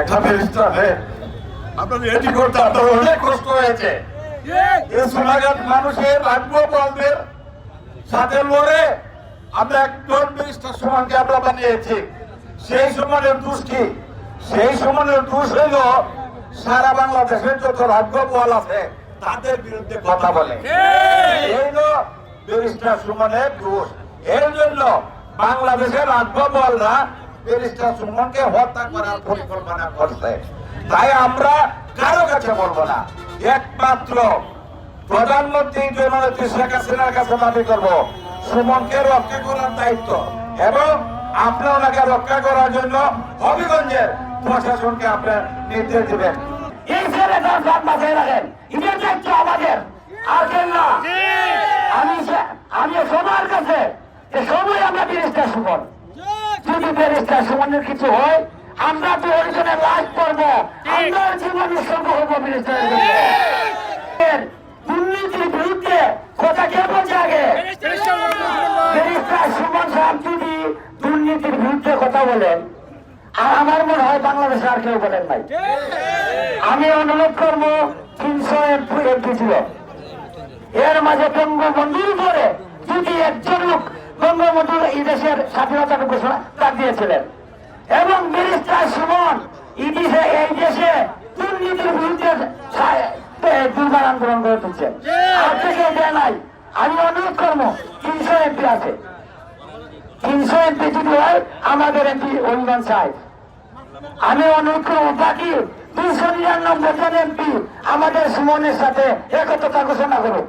একটা ব্যারিস্টার হয়ে আপনাদের এটি করতে আপনার অনেক কষ্ট হয়েছে। এই সোনাঘাট মানুষের রাজ্য সাথে লড়ে আমরা একজন ব্যারিস্টার সমানকে আমরা বানিয়েছি। সেই সমানের দোষ কি সেই সমানের দোষ হইল সারা বাংলাদেশের যত রাজ্য বল আছে তাদের বিরুদ্ধে কথা বলে। এই হলো ব্যারিস্টার সুমনের দোষ। এর জন্য বাংলাদেশের রাজ্য বলরা ব্যারিস্টার সুমনকে হত্যা করার পরিকল্পনা করছে। তাই আমরা কারও কাছে বলব না। একমাত্র প্রধানমন্ত্রী জননেত্রী শেখ হাসিনার কাছে দাবি করব সুমনকে রক্ষা করার দায়িত্ব এবং আপনি ওনাকে রক্ষা করার জন্য হবিগঞ্জের প্রশাসনকে আপনার নির্দেশ দিবেন। এই রাখেন। দায়িত্ব আমাদের। আর না। আমি সে- আমি সবার কাছে যে সময় আমরা ব্যারিস্টার সুমন। যদি ব্যারিস্টার সুমনের কিছু হয় আমরা তো ওইজনের লাশ করব আমরা জীবন উৎসর্গ হব ব্যারিস্টারের জন্য। দুর্নীতির বিরুদ্ধে কথা কে বলছে আগে? ব্যারিস্টার সুমন। সাহেব যদি দুর্নীতির বিরুদ্ধে কথা বলেন আর আমার মনে হয় বাংলাদেশে আর কেউ বলেন নাই। আমি অনুরোধ করব তিনশো এমপি এমপি ছিল এর মাঝে বঙ্গবন্ধুর পরে যদি একজন লোক বঙ্গবন্ধু এই দেশের স্বাধীনতার ঘোষণা দিয়েছিলেন এবং ব্যারিস্টার সুমন এই এই দেশে দুর্নীতির বিরুদ্ধে দুর্বার আন্দোলন করে তুলছেন। আর থেকে দেয় নাই। আমি অনুরোধ করব তিনশো এমপি আছে। তিনশো এমপি যদি হয় আমাদের এমপি অনুদান চাই। আমি অনুরোধ করব বাকি দুশো নিরানব্বই জন এমপি আমাদের সুমনের সাথে একত্রতা ঘোষণা করুক।